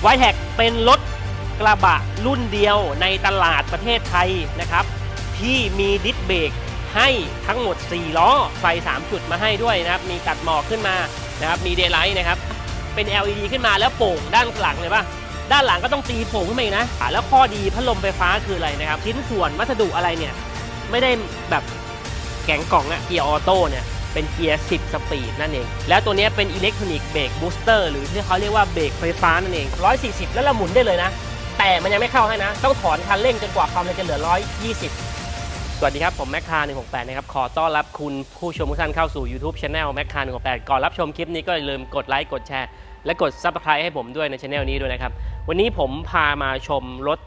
ไวแท็กเป็นรถกระบะรุ่นเดียวในตลาดประเทศไทยนะครับ ที่มีดิสเบรกให้ทั้งหมด 4 ล้อไฟ 3 จุดมาให้ด้วยนะครับ มีตัดหมอกขึ้นมานะครับมีเดย์ไลท์นะครับ เป็น LED ขึ้นมาแล้วโป่งด้านหลังเลยป่ะด้านหลังก็ต้องตีโป่งขึ้นมาอีกนะอะแล้วข้อดีพัดลมไฟฟ้าคืออะไรนะครับชิ้นส่วนวัสดุอะไรเนี่ย ไม่ได้แบบแข็งกล่องอะเกียร์ออโต้เนี่ย เป็นเกียร์ 10 สปีดนั่นเอง แล้วตัวนี้เป็นอิเล็กทรอนิกส์เบรกบูสเตอร์หรือที่เขาเรียกว่าเบรกไฟฟ้านั่นเอง 140 แล้วเราหมุนได้เลยนะ แต่มันยังไม่เข้าให้นะ ต้องถอนคันเร่งจนกว่าความเร็วจะเหลือ 120สวัสดีครับ ผมแมคคา168 นะครับ ขอต้อนรับคุณผู้ชมทุกท่านเข้าสู่ YouTube Channel แมคคา168 ก่อนรับชมคลิปนี้ก็อย่าลืมกดไลค์กดแชร์ และกด Subscribe ให้ผมด้วยในช anel นี้ด้วยนะครับ วันนี้ผมพามาชมรถ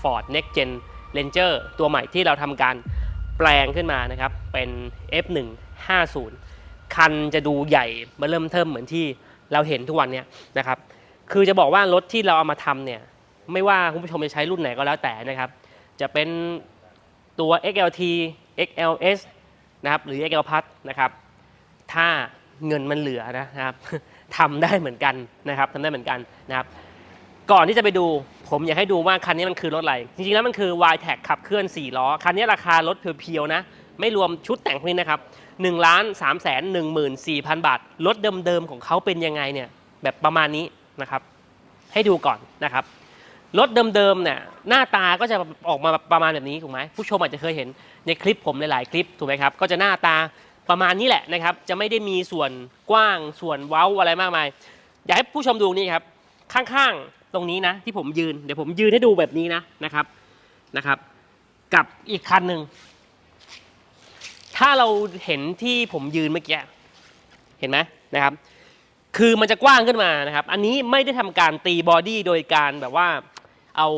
Ford Next Gen Ranger ตัวใหม่ที่เราทำการแปลงขึ้นมานะครับ เป็น 50 คันจะดูใหญ่มาเริ่มเทิมเหมือนที่เราเห็นทุกวันเนี้ยนะครับคือจะบอกว่ารถที่เราเอามาทำเนี่ยไม่ว่าคุณผู้ชมจะใช้รุ่นไหนก็แล้วแต่นะครับจะเป็นตัว XLT XLS นะครับหรือ XL Plus นะครับถ้าเงินมันเหลือนะครับทำได้เหมือนกันนะครับทำได้เหมือนกันนะครับก่อนที่จะไปดูผมอยากให้ดูว่าคันนี้มันคือรถอะไร จริงๆแล้วมันคือ y t e c ขับเคลื่อน 4 ล้อ คันนี้ราคารถเพียวๆนะ ไม่รวมชุดแต่งพวกนี้นะครับ 1ล้าน3แสน14,000 บาท รถเดิมๆของเขาเป็นยังไงเนี่ยแบบประมาณนี้นะครับ ให้ดูก่อนนะครับ รถเดิมๆเนี่ยหน้าตาก็จะออกมาประมาณแบบนี้ถูกไหมผู้ชมอาจจะเคยเห็นในคลิปผมหลายๆคลิปถูกไหมครับ ก็จะหน้าตาประมาณนี้แหละนะครับ จะไม่ได้มีส่วนกว้างส่วนเว้าอะไรมากมาย อยากให้ผู้ชมดูนี่ครับ ข้างๆตรงนี้นะ ที่ผมยืนเดี๋ยวผมยืนให้ดูแบบนี้นะนะครับนะครับ กับอีกคันหนึ่ง ถ้าเราเห็นที่ผมยืนเมื่อกี้เห็นไหมนะครับ คือมันจะกว้างขึ้นมานะครับ อันนี้ไม่ได้ทำการตีบอดี้โดยการแบบว่าเอา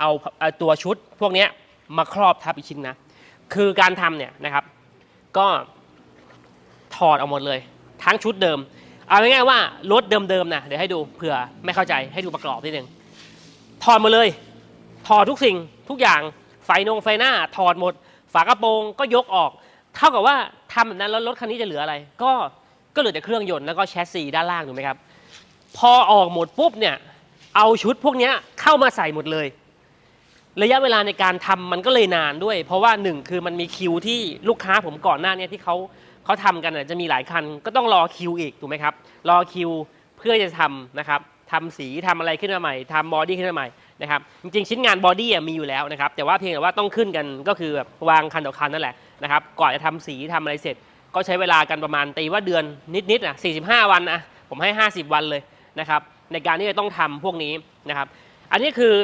เอาเอาตัวชุดพวกนี้มาครอบทับอีกชิ้นนะ คือการทำเนี่ยนะครับ ก็ถอดออกหมดเลย ทั้งชุดเดิม เอาง่ายๆว่ารถเดิมๆนะเดี๋ยวให้ดูเผื่อไม่เข้าใจให้ดูประกอบนิดนึงถอดหมาเลย ถอดทุกสิ่งทุกอย่างไฟนงไฟหน้าถอดหมด ฝากระโปรงก็ยกออก เท่ากับว่าทำแบบนั้นแล้วรถคันนี้จะเหลืออะไร ก็ก็เหลือแต่เครื่องยนต์แล้วก็แชสซีด้านล่างถูกไหมครับ พอออกหมดปุ๊บเนี่ยเอาชุดพวกนี้เข้ามาใส่หมดเลย ระยะเวลาในการทำมันก็เลยนานด้วย เพราะว่าหนึ่งคือมันมีคิวที่ลูกค้าผมก่อนหน้าเนี้ที่เขาเขาทำกันจะมีหลายคันก็ต้องรอคิวอีกถูกไหมครับ รอคิวเพื่อจะทำนะครับทำสีทำอะไรขึ้นมาใหม่ทำบอดี้ขึ้นมาใหม่นะครับจริงๆชิ้นงานบอดี้มีอยู่แล้วนะครับแต่ว่าเพียงแต่ว่าต้องขึ้นกันก็คือแบบวางคันต่อคันนั่นแหละ นะครับก่อนจะทำสีทำอะไรเสร็จ ก็ใช้เวลากันประมาณตีว่าเดือนนิดๆอะ45 วันนะผมให้ 50 วันเลยนะครับในการที่จะต้องทำพวกนี้นะครับอันนี้คือ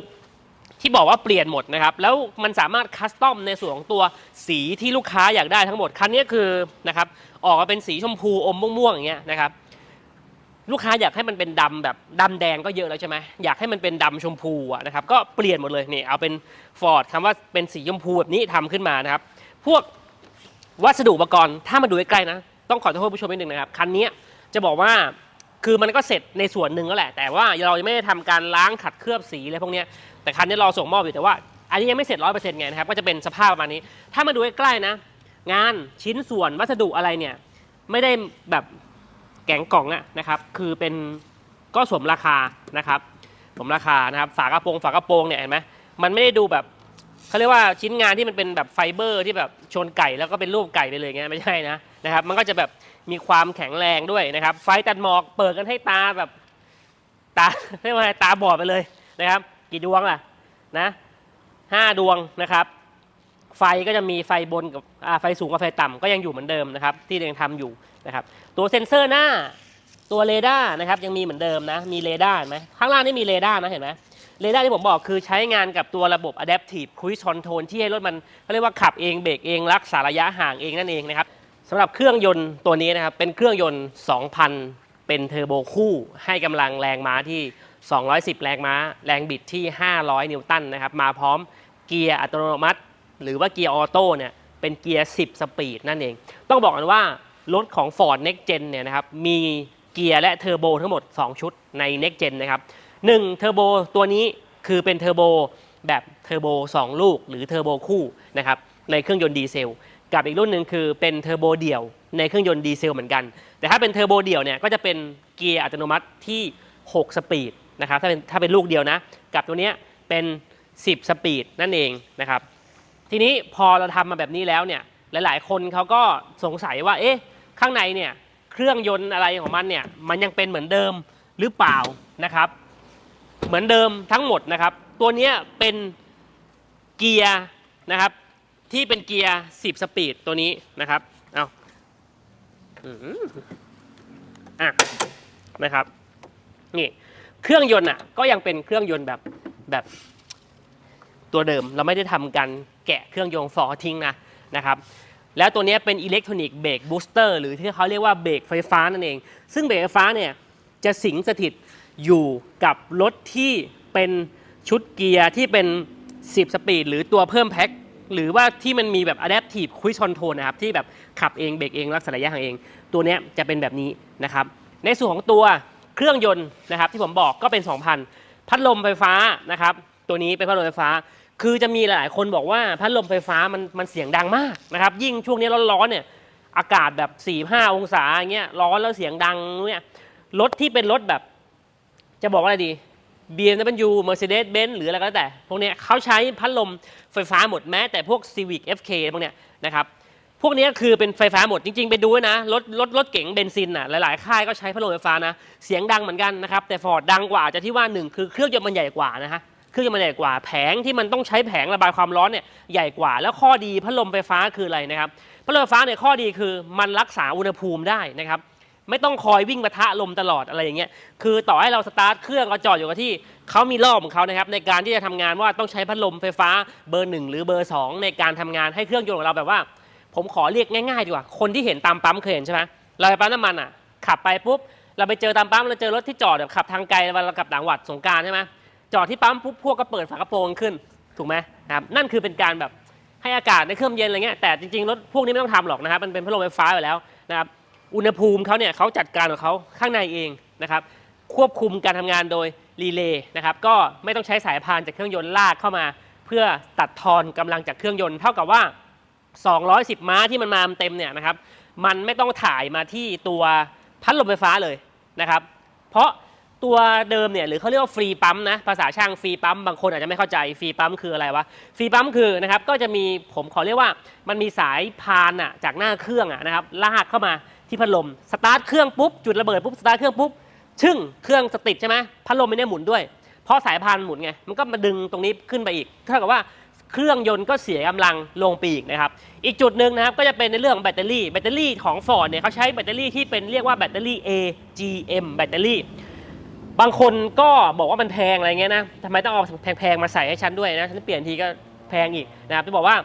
ที่บอกว่าเปลี่ยนหมดนะครับแล้วมันสามารถคัสตอมในส่วนของตัวสีที่ลูกค้าอยากได้ทั้งหมดคันนี้คือนะครับออกมาเป็นสีชมพูอมม่วงๆอย่างเงี้ยนะครับลูกค้าอยากให้มันเป็นดำแบบดำแดงก็เยอะแล้วใช่ไหมอยากให้มันเป็นดำชมพูอะนะครับก็เปลี่ยนหมดเลยนี่เอาเป็นฟอร์ดคำว่าเป็นสีชมพูแบบนี้ทำขึ้นมานะครับพวก วัสดุอุปกรณ์ถ้ามาดูใกล้ๆนะ ต้องขอโทษผู้ชมนิดนึงนะครับ คันนี้จะบอกว่าคือมันก็เสร็จในส่วนหนึ่งแล้วแหละ แต่ว่าเรายังไม่ได้ทำการล้างขัดเคลือบสีอะไรพวกนี้แต่คันนี้รอส่งมอบอยู่แต่ว่าอันนี้ยังไม่เสร็จร้อยเปอร์เซ็นต์ไงนะครับก็จะเป็นสภาพประมาณนี้ ถ้ามาดูใกล้ๆนะ งานชิ้นส่วนวัสดุอะไรเนี่ยไม่ได้แบบแกงกล่องอะนะครับคือเป็นก็สมราคานะครับสมราคานะครับฝากระโปรงฝากระโปรงเนี่ยเห็นไหมมันไม่ได้ดูแบบ เขาเรียกว่าชิ้นงานที่มันเป็นแบบไฟเบอร์ที่แบบชนไก่แล้วก็เป็นรูปไก่ไปเลยเงี้ยไม่ใช่นะนะครับมันก็จะแบบมีความแข็งแรงด้วยนะครับ ไฟตัดหมอกเปิดกันให้ตาแบบตาเรียกว่าตาบอดไปเลยนะครับ กี่ดวงล่ะนะห้าดวงนะครับ ไฟก็จะมีไฟบนกับอาไฟสูงกับไฟต่ำก็ยังอยู่เหมือนเดิมนะครับ ที่ยังทำอยู่นะครับ ตัวเซ็นเซอร์หน้าตัวเรดาร์นะครับยังมีเหมือนเดิมนะมีเรดาร์ไหมข้างล่างนี่มีเรดาร์นะเห็นไหม เรดาร์ที่ผมบอกคือใช้งานกับตัวระบบ Adaptive Cruise Control ที่ให้รถมันเขาเรียกว่าขับเองเบรกเองรักษาระยะห่างเองนั่นเองนะครับสำหรับเครื่องยนต์ตัวนี้นะครับเป็นเครื่องยนต์ 2,000 เป็นเทอร์โบคู่ให้กำลังแรงม้าที่ 210 แรงม้า แรงบิดที่ 500 นิวตันนะครับมาพร้อมเกียร์อัตโนมัติ หรือว่าเกียร์ออโต้เนี่ยเป็นเกียร์ 10 สปีดนั่นเอง ต้องบอกกันว่ารถของ Ford Next Gen เนี่ยนะครับมีเกียร์และเทอร์โบทั้งหมด 2 ชุดใน Next Gen นะครับ1เทอร์โบตัวนี้ คือเป็นเทอร์โบแบบเทอร์โบ2 ลูก หรือเทอร์โบคู่นะครับในเครื่องยนต์ดีเซล กับอีกรุ่นหนึ่งคือเป็นเทอร์โบเดี่ยวในเครื่องยนต์ดีเซลเหมือนกัน แต่ถ้าเป็นเทอร์โบเดี่ยวเนี่ยก็จะเป็นเกียร์อัตโนมัติที่ 6 สปีดนะครับถ้าเป็นถ้าเป็นลูกเดียวนะ กับตัวเนี้ยเป็น 10 สปีดนั่นเองนะครับทีนี้พอเราทำมาแบบนี้แล้วเนี่ยหลาย ๆ คนเขาก็สงสัยว่าเอ๊ะข้างในเนี่ยเครื่องยนต์อะไรของมันเนี่ยมันยังเป็นเหมือนเดิมหรือเปล่านะครับ เหมือนเดิมทั้งหมดนะครับ ตัวนี้เป็นเกียร์นะครับ ที่เป็นเกียร์ 10 สปีดตัวนี้นะครับเอาอะนะครับนี่เครื่องยนต์อะก็ยังเป็นเครื่องยนต์แบบแบบตัวเดิมเราไม่ได้ทำการแกะเครื่องยนต์ฟอร์ทิ้งนะนะครับแล้วตัวนี้เป็นอิเล็กทรอนิกส์เบรกบูสเตอร์หรือที่เขาเรียกว่าเบรกไฟฟ้านั่นเอง ซึ่งเบรกไฟฟ้าเนี่ยจะสิงสถิต อยู่กับรถที่เป็นชุดเกียร์ที่เป็น 10 สปีด หรือตัวเพิ่มแพ็คหรือว่าที่มันมีแบบ Adaptive Cruise Control นะครับ ที่แบบขับเองเบรกเองรักษาระยะห่างเอง ตัวนี้จะเป็นแบบนี้นะครับ ในส่วนของตัวเครื่องยนต์นะครับ ที่ผมบอกก็เป็น 2,000 พัดลมไฟฟ้านะครับ ตัวนี้เป็นพัดลมไฟฟ้า คือจะมีหลายคนบอกว่าพัดลมไฟฟ้ามันมันเสียงดังมากนะครับ ยิ่งช่วงนี้ร้อนๆเนี่ยอากาศแบบ 4-5 องศาอย่างเงี้ยร้อนแล้วเสียงดังเนี่ยรถที่เป็นรถแบบ จะบอกว่าอะไรดี BMW Mercedes Benz หรืออะไรก็แล้วแต่ พวกเนี้ยเขาใช้พัดลมไฟฟ้าหมดแม้แต่พวก Civic FK พวกเนี้ยนะครับพวกนี้คือเป็นไฟฟ้าหมดจริง ๆ ไปดูนะรถรถรถเก๋งเบนซินอะหลายๆค่ายก็ใช้พัดลมไฟฟ้านะเสียงดังเหมือนกันนะครับแต่ฟอร์ดดังกว่าจะที่ว่าหนึ่งคือเครื่องยนต์มันใหญ่กว่านะฮะเครื่องยนต์มันใหญ่กว่าแผงที่มันต้องใช้แผงระบายความร้อนเนี่ยใหญ่กว่า แล้วข้อดีพัดลมไฟฟ้าคืออะไรนะครับพัดลมไฟฟ้าเนี่ยข้อดีคือมันรักษาอุณหภูมิได้นะครับ ไม่ต้องคอยวิ่งปะทะลมตลอดอะไรอย่างเงี้ยคือต่อให้เราสตาร์ทเครื่องเราจอดอยู่กับที่เขามีรอบของเขานะครับในการที่จะทำงานว่าต้องใช้พัดลมไฟฟ้าเบอร์หนึ่งหรือเบอร์สองในการทำงานให้เครื่องยนต์ของเราแบบว่า ผมขอเรียกง่ายๆดีกว่า คนที่เห็นตามปั๊มเคยเห็นใช่ไหมเราไปปั๊มน้ำมันอะขับไปปุ๊บเราไปเจอตามปั๊มเราเจอรถที่จอดแบบขับทางไกลเวลาเรากลับต่างจังหวัดสงการใช่ไหมจอดที่ปั๊มปุ๊บพวกก็เปิดฝากระโปรงขึ้นถูกไหมนะครับนั่นคือเป็นการแบบให้อากาศในเครื่องเย็นอะไรเงี้ยแต่จริงๆรถพวกนี้ไม่ต้องทำหรอกนะครับมันเป็นพัดลมไฟฟ้าอยู่แล้วนะครับ อุณหภูมิเขาเนี่ยเขาจัดการของเขาข้างในเองนะครับควบคุมการทำงานโดยรีเลย์นะครับก็ไม่ต้องใช้สายพานจากเครื่องยนต์ลากเข้ามา เพื่อตัดทอนกำลังจากเครื่องยนต์เท่ากับว่า 210 ม้าที่มันมาเต็มเนี่ยนะครับมันไม่ต้องถ่ายมาที่ตัวพัดลมไฟฟ้าเลยนะครับเพราะตัวเดิมเนี่ยหรือเขาเรียกว่าฟรีปั๊มนะภาษาช่างฟรีปั๊มบางคนอาจจะไม่เข้าใจฟรีปั๊มคืออะไรวะฟรีปั๊มคือนะครับก็จะมีผมขอเรียกว่ามันมีสายพานอะจากหน้าเครื่องอะนะครับลากเข้ามา ที่พัดลมสตาร์ทเครื่องปุ๊บจุดระเบิดปุ๊บสตาร์ทเครื่องปุ๊บชึ่งเครื่องสติดใช่ไหมพัดลมไม่ได้หมุนด้วย เพราะสายพานหมุนไงมันก็มาดึงตรงนี้ขึ้นไปอีกเท่ากับว่าเครื่องยนต์ก็เสียกำลังลงไปอีกนะครับ อีกจุดหนึ่งนะครับก็จะเป็นในเรื่องของแบตเตอรี่ แบตเตอรี่ของ Ford เนี่ยเขาใช้แบตเตอรี่ที่เป็นเรียกว่าแบตเตอรี่ AGM แบตเตอรี่ บางคนก็บอกว่ามันแพงอะไรเงี้ยนะทำไมต้องเอาแพงๆมาใส่ให้ฉันด้วยนะ ฉันเปลี่ยนทีก็แพงอีกนะครับจะบอกว่า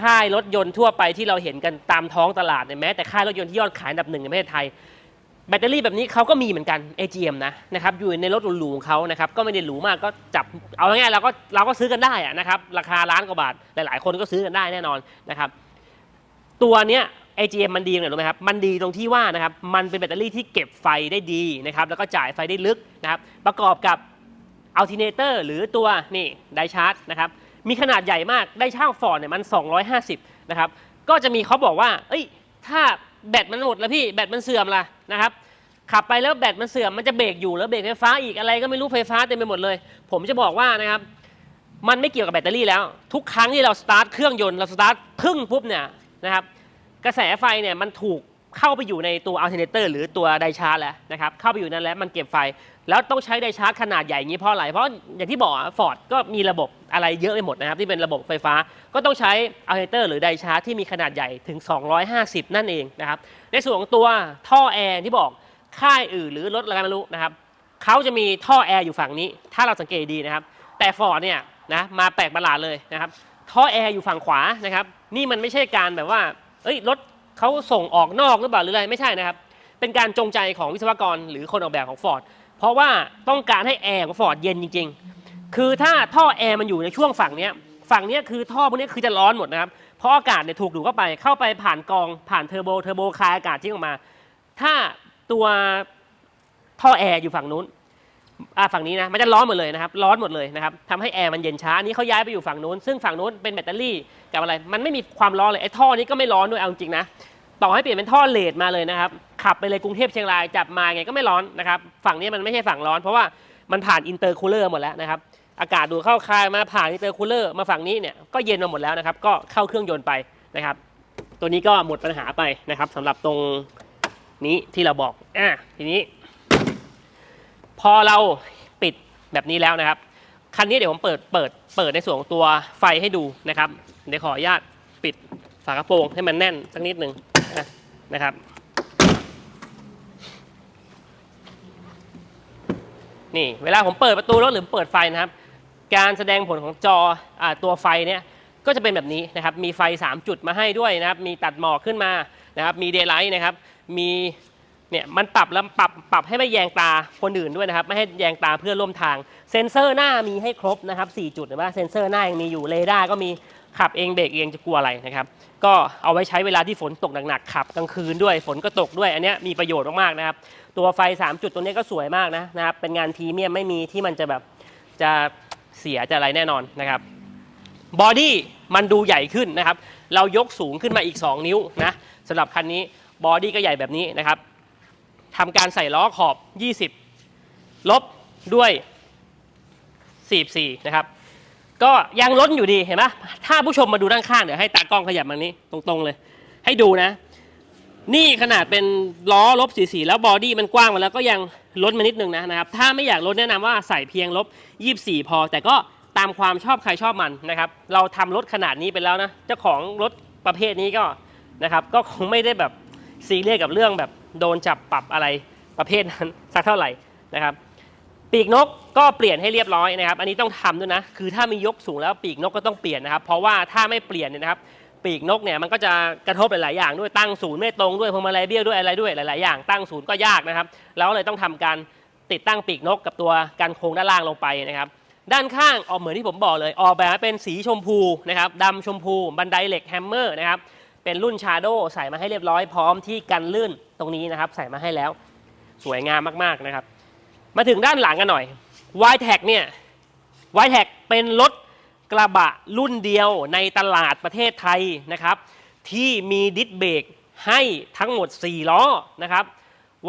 ค่ายรถยนต์ทั่วไปที่เราเห็นกันตามท้องตลาดเนี่ยแม้แต่ค่ายรถยนต์ที่ยอดขายอันดับหนึ่งในประเทศไทย แบตเตอรี่แบบนี้เขาก็มีเหมือนกัน AGM นะนะครับอยู่ในรถหรูๆของเขานะครับก็ไม่ได้หรูมากก็จับเอาง่ายๆเราก็เราก็ซื้อกันได้อะนะครับราคาล้านกว่าบาทหลายๆ คนก็ซื้อกันได้แน่นอนนะครับตัวเนี้ย AGM มันดีตรงไหนรู้ไหมครับ มันดีตรงที่ว่านะครับ มันเป็นแบตเตอรี่ที่เก็บไฟได้ดีนะครับ แล้วก็จ่ายไฟได้ลึกนะครับ ประกอบกับอัลติเนเตอร์หรือตัวนี่ไดชาร์จนะครับ มีขนาดใหญ่มากได้ช่างฟอร์ดเนี่ยมัน 250 นะครับ ก็จะมีเขาบอกว่า เอ้ย ถ้าแบตมันหมดแล้วพี่แบตมันเสื่อมล่ะนะครับขับไปแล้วแบตมันเสื่อมมันจะเบรกอยู่แล้วเบรกไฟฟ้าอีกอะไรก็ไม่รู้ไฟฟ้าเต็มไปหมดเลย ผมจะบอกว่านะครับมันไม่เกี่ยวกับแบตเตอรี่แล้ว ทุกครั้งที่เราสตาร์ทเครื่องยนต์เราสตาร์ทครึ่งปุ๊บเนี่ยนะครับกระแสไฟเนี่ยมันถูก เข้าไปอยู่ในตัวอัลเทอร์เนเตอร์หรือตัวไดชาร์จแล้วนะครับเข้าไปอยู่นั่นแล้วมันเก็บไฟ แล้วต้องใช้ไดชาร์จขนาดใหญ่อย่างนี้เพราะอะไรเพราะอย่างที่บอกฟอร์ดก็มีระบบอะไรเยอะไปหมดนะครับที่เป็นระบบไฟฟ้า ก็ต้องใช้อัลเทอร์เนเตอร์หรือไดชาร์จที่มีขนาดใหญ่ถึง 250 นั่นเองนะครับในส่วนของตัวท่อแอร์ที่บอกค่ายอื่นหรือรถอะไรไม่รู้นะครับเขาจะมีท่อแอร์อยู่ฝั่งนี้ ถ้าเราสังเกตดีนะครับ แต่ฟอร์ดเนี่ยนะมาแปลกประหลาดเลยนะครับท่อแอร์อยู่ฝั่งขวานะครับนี่มันไม่ใช่การแบบว่าเอ้ยรถ เขาส่งออกนอกหรือเปล่าหรืออะไรไม่ใช่นะครับ เป็นการจงใจของวิศวกรหรือคนออกแบบของ Ford เพราะว่าต้องการให้แอร์ของ Ford เย็นจริง ๆ คือถ้าท่อแอร์มันอยู่ในช่วงฝั่งนี้ฝั่งนี้คือท่อพวกนี้คือจะร้อนหมดนะครับเพราะอากาศเนี่ยถูกดูดเข้าไปเข้าไปผ่านกรองผ่านเทอร์โบเทอร์โบคายอากาศทิ้งออกมา ถ้าตัวท่อแอร์อยู่ฝั่งนู้น อ่าฝั่งนี้นะมันจะร้อนหมดเลยนะครับร้อนหมดเลยนะครับทำให้แอร์มันเย็นช้าอันนี้เขาย้ายไปอยู่ฝั่งนู้นซึ่งฝั่งนู้นเป็นแบตเตอรี่กับอะไร มันไม่มีความร้อนเลยไอ้ท่อนี้ก็ไม่ร้อนด้วยเอาจริงนะต่อให้เปลี่ยนเป็นท่อเลดมาเลยนะครับขับไปเลยกรุงเทพเชียงรายจับมาไงก็ไม่ร้อนนะครับฝั่งนี้มันไม่ใช่ฝั่งร้อน เพราะว่ามันผ่านอินเตอร์คูลเลอร์หมดแล้วนะครับอากาศดูดเข้าคายมาผ่านอินเตอร์คูลเลอร์มาฝั่งนี้เนี่ยก็เย็นมาหมดแล้วนะครับก็เข้าเครื่องยนต์ไปนะครับตัวนี้ก็หมดปัญหาไปนะครับสำหรับตรงนี้ที่เราบอกอะทีนี้ พอเราปิดแบบนี้แล้วนะครับ คันนี้เดี๋ยวผมเปิดเปิดเปิดในส่วนของตัวไฟให้ดูนะครับ เดี๋ยวขออนุญาตปิดฝากระโปรงให้มันแน่นสักนิดหนึ่งนะครับ นี่เวลาผมเปิดประตูรถหรือเปิดไฟนะครับ การแสดงผลของจออตัวไฟเนี่ยก็จะเป็นแบบนี้นะครับ มีไฟ 3 จุดมาให้ด้วยนะครับ มีตัดหมอกขึ้นมานะครับ มีเดย์ไลท์นะครับ มี เนี่ยมันปรับแล้วปรับปรับให้ไม่แยงตาคนอื่นด้วยนะครับ ไม่ให้แยงตาเพื่อนร่วมทาง เซ็นเซอร์หน้ามีให้ครบนะครับ 4 จุดเห็นปะเซ็นเซอร์หน้ายังมีอยู่เรดาร์ก็มีขับเองเบรกเองจะกลัวอะไรนะครับก็เอาไว้ใช้เวลาที่ฝนตกหนักๆขับกลางคืนด้วยฝนก็ตกด้วย อันเนี้ยมีประโยชน์มากๆนะครับ ตัวไฟ 3 จุดตัวนี้ก็สวยมากนะนะครับเป็นงานพรีเมียมไม่มีที่มันจะแบบจะเสียจะอะไรแน่นอนนะครับบอดี้มันดูใหญ่ขึ้นนะครับ เรายกสูงขึ้นมาอีก 2 นิ้วนะสำหรับคันนี้บอดี้ก็ใหญ่แบบนี้นะครับ ทำการใส่ล้อขอบ 20 ลบด้วย 44 นะครับ ก็ยังล้นอยู่ดีเห็นไหมถ้าผู้ชมมาดูด้านข้างเดี๋ยวให้ตากล้องขยับมานี้ตรงๆเลย ให้ดูนะ นี่ขนาดเป็นล้อลบ44 แล้วบอดี้มันกว้างมาแล้วก็ยังลดมานิดนึงนะนะครับ ถ้าไม่อยากลดแนะนำว่าใส่เพียงลบ 24 พอ แต่ก็ตามความชอบใครชอบมันนะครับ เราทำรถขนาดนี้ไปแล้วนะ เจ้าของรถประเภทนี้ก็นะครับ ก็คงไม่ได้แบบ ซีเรียสกับเรื่องแบบโดนจับปรับอะไรประเภทนั้นสักเท่าไหร่นะครับปีกนกก็เปลี่ยนให้เรียบร้อยนะครับ อันนี้ต้องทำด้วยนะ คือถ้ามียกสูงแล้วปีกนกก็ต้องเปลี่ยนนะครับ เพราะว่าถ้าไม่เปลี่ยนเนี่ยนะครับ ปีกนกเนี่ยมันก็จะกระทบหลายๆอย่างด้วยตั้งศูนย์ไม่ตรงด้วยพวงมาลัยเบี้ยวด้วยอะไรด้วยหลายๆอย่างตั้งศูนย์ก็ยากนะครับแล้วเลยต้องทำการติดตั้งปีกนกกับตัวการโครงด้านล่างลงไปนะครับ ด้านข้างออกเหมือนที่ผมบอกเลย ออกแบบเป็นสีชมพูนะครับดำชมพู บันไดเหล็กแฮมเมอร์นะครับ เป็นรุ่นชาโดใส่มาให้เรียบร้อยพร้อมที่กันลื่นตรงนี้นะครับ ใส่มาให้แล้ว สวยงามมากๆนะครับ มาถึงด้านหลังกันหน่อย y t e c เนี่ย y t e c เป็นรถกระบะรุ่นเดียวในตลาดประเทศไทยนะครับ ที่มีดิสเบรกให้ทั้งหมด 4 ล้อนะครับ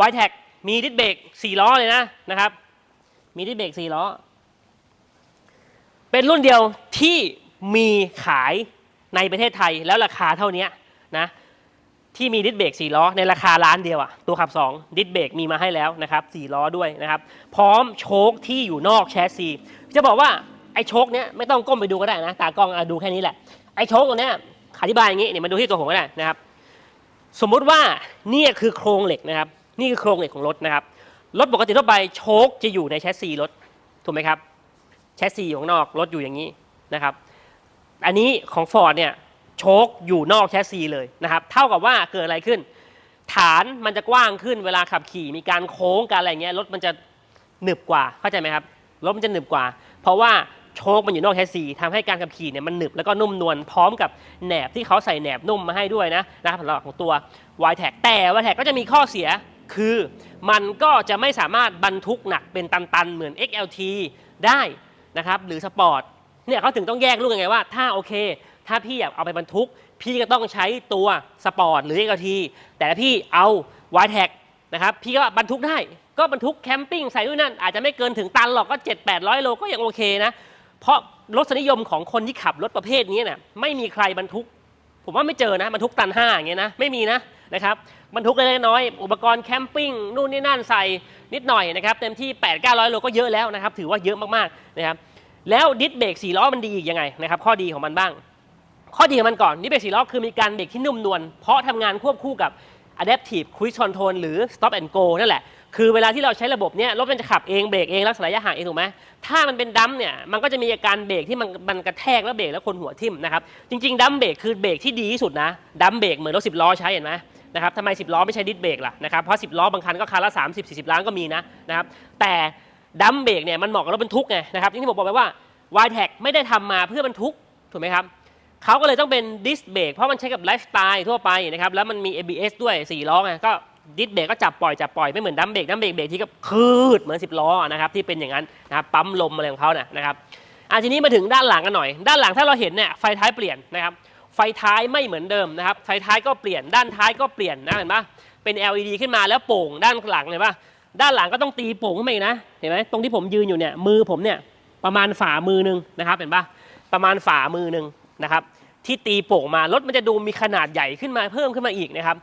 y t e c มีดิสเบรก4ล้อเลยนะนะครับ มีดิสเบรก4ล้อ เป็นรุ่นเดียวที่มีขายในประเทศไทยแล้วราคาเท่านี้ นะที่มีดิสเบรก4ล้อในราคาล้านเดียวอะตัวขับ 2 ดิสเบรกมีมาให้แล้วนะครับ4ล้อด้วยนะครับ พร้อมโชคที่อยู่นอกแชสซีจะบอกว่าไอ้โชคเนี้ยไม่ต้องก้มไปดูก็ได้นะ ตากล้องอดูแค่นี้แหละ ไอ้โชคตัวเนี้ยอธิบายอย่างงี้เนี่ยมาดูที่ตัวผมก็ได้นะครับ สมมุติว่านี่คือโครงเหล็กนะครับ นี่คือโครงเหล็กของรถนะครับรถปกติทั่วไปโชคจะอยู่ในแชสซีรถถูกไหมครับแชสซีอยู่ข้างนอกรถอยู่อย่างนี้นะครับ อันนี้ของ Ford เนี่ย โชคอยู่นอกแชสซีเลยนะครับ เท่ากับว่าเกิดอะไรขึ้น ฐานมันจะกว้างขึ้นเวลาขับขี่มีการโค้งการอะไรเงี้ยรถมันจะหนึบกว่าเข้าใจไหมครับรถมันจะหนึบกว่า เพราะว่าโชคมันอยู่นอกแชสซีทำให้การขับขี่เนี่ยมันหนึบแล้วก็นุ่มนวลพร้อมกับแหนบที่เขาใส่แหนบนุ่มมาให้ด้วยนะนะครับสำหรับของตัว y t e c แต่ว y t e c ก็จะมีข้อเสียคือมันก็จะไม่สามารถบรรทุกหนักเป็นตันๆ เหมือน XLT ได้นะครับหรือสปอร์ตเนี่ยเขาถึงต้องแยกลูกยังไงว่า ถ้าโอเค ถ้าพี่อยากเอาไปบรรทุก พี่ก็ต้องใช้ตัวสปอร์ตหรือเอกทีแต่ถ้าพี่เอาวายแท็กนะครับพี่ก็บรรทุกได้ก็บรรทุกแคมปิ้งใส่ด้วยนั่น อาจจะไม่เกินถึงตันหรอกก็ 7 8 0 0 โลก็ยังโอเคนะ เพราะรสนิยมของคนที่ขับรถประเภทนี้เนี่ยไม่มีใครบรรทุก ผมว่าไม่เจอนะบรรทุกตันห้าอย่างเงี้ยนะไม่มีนะนะครับบรรทุกเล็กน้อยอุปกรณ์แคมปิ้งนู่นนี่นั่นใส่นิดหน่อยนะครับเต็มที่ 8 9 0 0 โลก็เยอะแล้วนะครับถือว่าเยอะมากๆนะครับแล้วดิสเบรกสี่ล้อมันดีอีกยังไงนะครับข้อดีของมันบ้าง ข้อดีของมันก่อนดิสเบรกสี่ล้อคือมีการเบรกที่นุ่มนวลเพราะทำงานควบคู่กับ adaptive cruise control หรือ stop and go นั่นแหละ คือเวลาที่เราใช้ระบบเนี้ยรถมันจะขับเองเบรกเองรักษายระยะห่างเองถูกไหมถ้ามันเป็นดัมเนี่ยมันก็จะมีอาการเบรกที่มันมันกระแทกแล้วเบรกแล้วคนหัวทิ่มนะครับจริงๆดัมเบรกคือเบรกที่ดีที่สุดนะดัมเบรกเหมือนรถสิบล้อใช้เห็นไหมนะครับทำไมสิบล้อไม่ใช้ดิสเบรกล่ะนะครับเพราะสิบล้อบางคันก็คันละ30 40ล้านก็มีนะนะครับแต่ดัมเบรกเนี่ยมันเหมาะกับรถบรรทุกไงนะครับที่ผมบอกไปว่า y t e c ไม่ได้ทำมาเพื่อบรรทุกถูกไหมครับ เขาก็เลยต้องเป็นดิสเบรกเพราะมันใช้กับไลฟ์สไตล์ทั่วไปนะครับ แล้วมันมี ABS ด้วย4ล้อไงก็ดิสเบรกก็จับปล่อยจับปล่อยไม่เหมือนดัมเบรกดัมเบรกเบรกที่ก็คืดเหมือน 10 ล้อนะครับที่เป็นอย่างนั้นนะครับปั๊มลมอะไรของเขาน่ะนะครับอะทีนี้มาถึงด้านหลังกันหน่อย ด้านหลังถ้าเราเห็นเนี่ยไฟท้ายเปลี่ยนนะครับไฟท้ายไม่เหมือนเดิมนะครับไฟท้ายก็เปลี่ยนด้านท้ายก็เปลี่ยนนะเห็นปะเป็น LED ขึ้นมาแล้วโป่งด้านหลังเลยปะด้านหลังก็ต้องตีโป่งขึ้นมาอีกนะ เห็นไหมตรงที่ผมยืนอยู่เนี่ยมือผมเนี่ยประมาณฝ่ามือหนึ่งนะครับเห็นปะประมาณฝ่ามือหนึ่งนะครับ ที่ตีโป่งมารถมันจะดูมีขนาดใหญ่ขึ้นมาเพิ่มขึ้นมาอีกนะครับ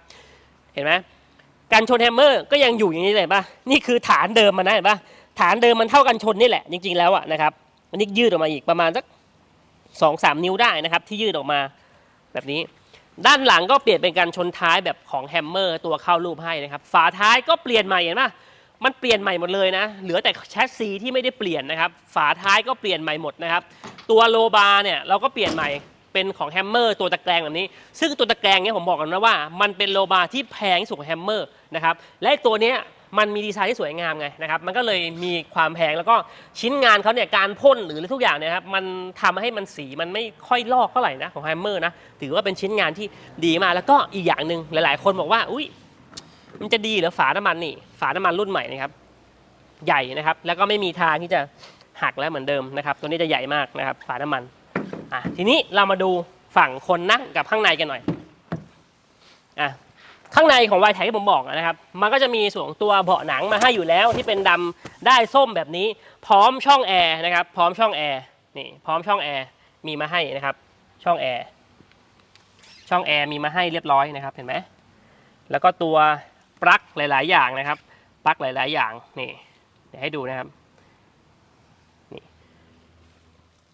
เห็นไหมการชนแฮมเมอร์ก็ยังอยู่อย่างนี้เลยปะนี่คือฐานเดิมมันนะเห็นปะฐานเดิมมันเท่ากันชนนี่แหละ จริง ๆแล้วอะนะครับอันนี้ยืดออกมาอีกประมาณสักสองสามนิ้วได้นะครับ ที่ยืดออกมาแบบนี้ ด้านหลังก็เปลี่ยนเป็นการชนท้ายแบบของแฮมเมอร์ตัวเข้ารูปให้นะครับ ฝาท้ายก็เปลี่ยนใหม่เห็นปะมันเปลี่ยนใหม่หมดเลยนะ เหลือแต่แชสซีที่ไม่ได้เปลี่ยนนะครับ ฝาท้ายก็เปลี่ยนใหม่หมดนะครับ ตัวโลบาร์เนี่ยเราก็เปลี่ยนใหม่ เป็นของแฮมเมอร์ตัวตะแกรงแบบนี้ ซึ่งตัวตะแกรงเนี่ยผมบอกกันนะว่า มันเป็นโลบาร์ที่แพงที่สุดของแฮมเมอร์นะครับและตัวเนี้ยมันมีดีไซน์ที่สวยงามไงนะครับ มันก็เลยมีความแพงแล้วก็ชิ้นงานเขาเนี่ยการพ่นหรือทุกอย่างเนี่ยครับมันทำให้มันสีมันไม่ค่อยลอกเท่าไหร่นะของแฮมเมอร์นะถือว่าเป็นชิ้นงานที่ดีมากแล้วก็อีกอย่างหนึ่งหลาย ๆ คนบอกว่าอุ้ยมันจะดีหรือฝาน้ำมันนี่ฝาน้ำมันรุ่นใหม่นะครับใหญ่นะครับ แล้วก็ไม่มีทางที่จะหักแล้วเหมือนเดิมนะครับ ตัวนี้จะใหญ่มากนะครับ ฝาน้ำมัน อะทีนี้เรามาดูฝั่งคนนั่งกับข้างในกันหน่อยอะข้างในของวายไทยที่ผมบอกนะครับ มันก็จะมีส่วนตัวเบาะหนังมาให้อยู่แล้วที่เป็นดำได้ส้มแบบนี้ พร้อมช่องแอร์นะครับ พร้อมช่องแอร์นี่พร้อมช่องแอร์มีมาให้นะครับ ช่องแอร์ช่องแอร์มีมาให้เรียบร้อยนะครับ เห็นไหมแล้วก็ตัวปลั๊กหลาย ๆ อย่างนะครับปลั๊กหลาย ๆ อย่างนี่เดี๋ยวให้ดูนะครับนี่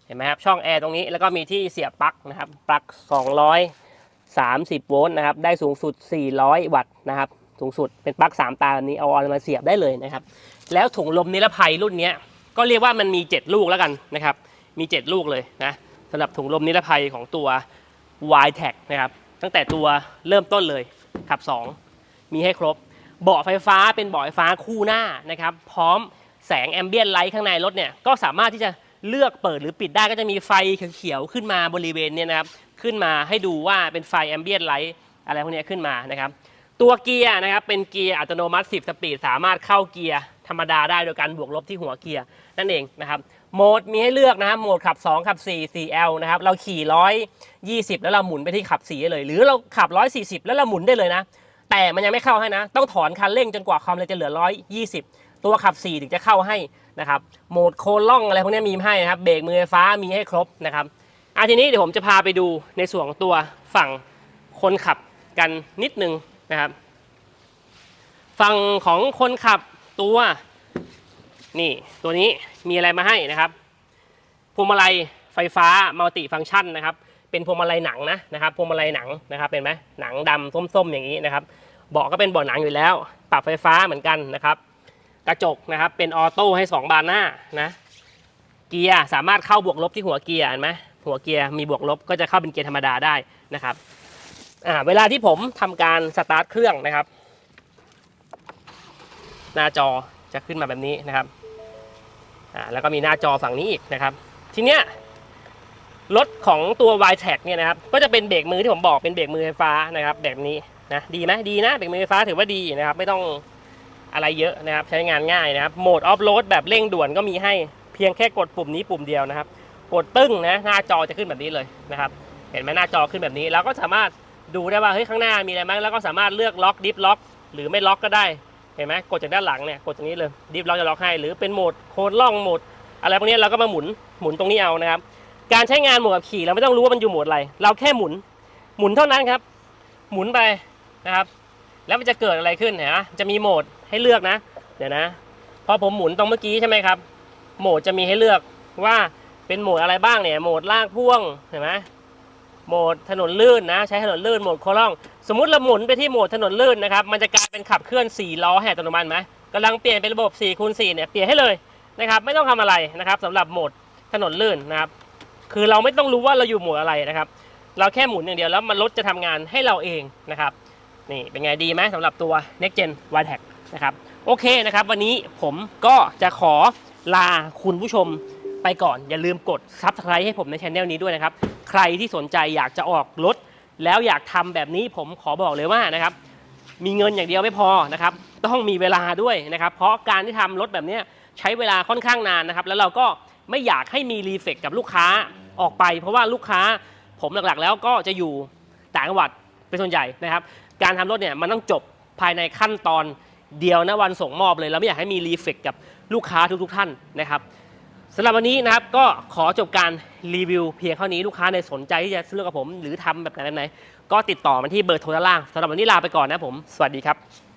เห็นไหมครับช่องแอร์ตรงนี้แล้วก็มีที่เสียบปลั๊กนะครับปลั๊ก230 โวลต์นะครับได้สูงสุด 400 วัตต์นะครับสูงสุดเป็นปลั๊ก3ตาแบบนี้เอาออนมาเสียบได้เลยนะครับ แล้วถุงลมนิรภัยรุ่นนี้ก็เรียกว่ามันมี 7 ลูกแล้วกันนะครับ มี 7 ลูกเลยนะสำหรับถุงลมนิรภัยของตัว y t e c นะครับตั้งแต่ตัวเริ่มต้นเลยขับ 2 มีให้ครบ เบาะไฟฟ้าเป็นเบาะไฟฟ้าคู่หน้านะครับ พร้อมแสงแอมเบียนไลท์ข้างในรถเนี่ยก็สามารถที่จะ เลือกเปิดหรือปิดได้ก็จะมีไฟเขียวๆขึ้นมาบริเวณเนี่ยนะครับขึ้นมาให้ดูว่าเป็นไฟแอมเบียนไลท์อะไรพวกนี้ขึ้นมานะครับตัวเกียร์นะครับเป็นเกียร์อัตโนมัติ 10 สปีดสามารถเข้าเกียร์ธรรมดาได้โดยการบวกลบที่หัวเกียร์นั่นเองนะครับโหมดมีให้เลือกนะครับโหมดขับ 2 ขับ 4 4L นะครับเราขี่ 120 แล้วเราหมุนไปที่ขับ4เลย หรือเราขับ 140 แล้วเราหมุนได้เลยนะ แต่มันยังไม่เข้าให้นะ ต้องถอนคันเร่งจนกว่าความเร็วจะเหลือ 120 ตัวขับ 4 ถึงจะเข้าให้ นะครับโหมดโคล่องอะไรพวกนี้มีให้นะครับเบรกมือไฟฟ้ามีให้ครบนะครับอะทีนี้เดี๋ยวผมจะพาไปดูในส่วนของตัวฝั่งคนขับกันนิดนึงนะครับฝั่งของคนขับตัวนี่ตัวนี้มีอะไรมาให้นะครับพวงมาลัยไฟฟ้ามัลติฟังก์ชันนะครับเป็นพวงมาลัยหนังนะนะครับพวงมาลัยหนังนะครับเป็นไหมหนังดำส้มๆอย่างนี้นะครับเบาะก็เป็นเบาะหนังอยู่แล้ว ปรับไฟฟ้าเหมือนกันนะครับ กระจกนะครับเป็นออโต้ให้ 2 บานหน้านะเกียร์สามารถเข้าบวกลบที่หัวเกียร์เห็นไหมหัวเกียร์มีบวกลบก็จะเข้าเป็นเกียร์ธรรมดาได้นะครับอ่าเวลาที่ผมทำการสตาร์ทเครื่องนะครับ หน้าจอจะขึ้นมาแบบนี้นะครับอ่าแล้วก็มีหน้าจอฝั่งนี้อีกนะครับ ทีเนี้ยรถของตัว y t e c เนี่ยนะครับก็จะเป็นเบรกมือที่ผมบอกเป็นเบรกมือไฟฟ้านะครับ แบบนี้นะดีไหมดีนะเบรกมือไฟฟ้าถือว่าดีนะครับ ไม่ต้อง อะไรเยอะนะครับ ใช้งานง่ายนะครับ โหมดออฟโรดแบบเร่งด่วนก็มีให้เพียงแค่กดปุ่มนี้ปุ่มเดียวนะครับ กดตึ้งนะหน้าจอจะขึ้นแบบนี้เลยนะครับ เห็นไหมหน้าจอขึ้นแบบนี้เราก็สามารถดูได้ว่าเฮ้ยข้างหน้ามีอะไรไหมแล้วก็สามารถเลือกล็อกดิฟล็อกหรือไม่ล็อกก็ได้เห็นไหมกดจากด้านหลังเนี่ยกดตรงนี้เลยดิฟล็อกจะล็อกให้หรือเป็นโหมดโคดล่องโหมด อะไรพวกนี้เราก็มาหมุนหมุนตรงนี้เอานะครับ การใช้งานโหมดขับขี่เราไม่ต้องรู้ว่ามันอยู่โหมดอะไร เราแค่หมุนหมุนเท่านั้นครับ หมุนไปนะครับ แล้วมันจะเกิดอะไรขึ้นเห็นไหมจะมีโหมดให้เลือกนะ เดี๋ยวนะ พอผมหมุนตรงเมื่อกี้ใช่ไหมครับ โหมดจะมีให้เลือกว่าเป็นโหมดอะไรบ้างเนี่ย โหมดลากพ่วงเห็นไหมโหมดถนนลื่นนะ ใช้ถนนลื่นโหมดโคล่อง สมมติเราหมุนไปที่โหมดถนนลื่นนะครับ มันจะกลายเป็นขับเคลื่อน4ล้อแห่อัตโนมัติไหมกำลังเปลี่ยนเป็นระบบ4คูณ4เนี่ยเปลี่ยนให้เลยนะครับไม่ต้องทำอะไรนะครับสำหรับโหมดถนนลื่นนะครับคือเราไม่ต้องรู้ว่าเราอยู่โหมดอะไรนะครับ เราแค่หมุนอย่างเดียวแล้วมันรถจะทำงานให้เราเองนะครับ นี่เป็นไงดีไหมสำหรับตัว Next Gen y t e c นะครับโอเคนะครับ วันนี้ผมก็จะขอลาคุณผู้ชมไปก่อน อย่าลืมกด Subscribe ให้ผมในช anel นี้ด้วยนะครับ ใครที่สนใจอยากจะออกรถ แล้วอยากทำแบบนี้ผมขอบอกเลยว่านะครับ มีเงินอย่างเดียวไม่พอนะครับ ต้องมีเวลาด้วยนะครับ เพราะการที่ทำรถแบบนี้ใช้เวลาค่อนข้างนานนะครับ แล้วเราก็ไม่อยากให้มีรีเฟกกับลูกค้าออกไป เพราะว่าลูกค้าผมหลักๆ แล้วก็จะอยู่ต่างจังหวัดเป็นส่วนใหญ่นะครับ การทำรถเนี่ยมันต้องจบภายในขั้นตอนเดียวนะวันส่งมอบเลยเราไม่อยากให้มีรีเฟกกับลูกค้าทุกๆท่านนะครับสำหรับวันนี้นะครับก็ขอจบการรีวิวเพียงเท่านี้ลูกค้าในสนใจที่จะซื้อกับผม หรือทำแบบไหนแบบไหน ก็ติดต่อมาที่เบอร์โทรด้านล่างสำหรับวันนี้ลาไปก่อนนะผม สวัสดีครับ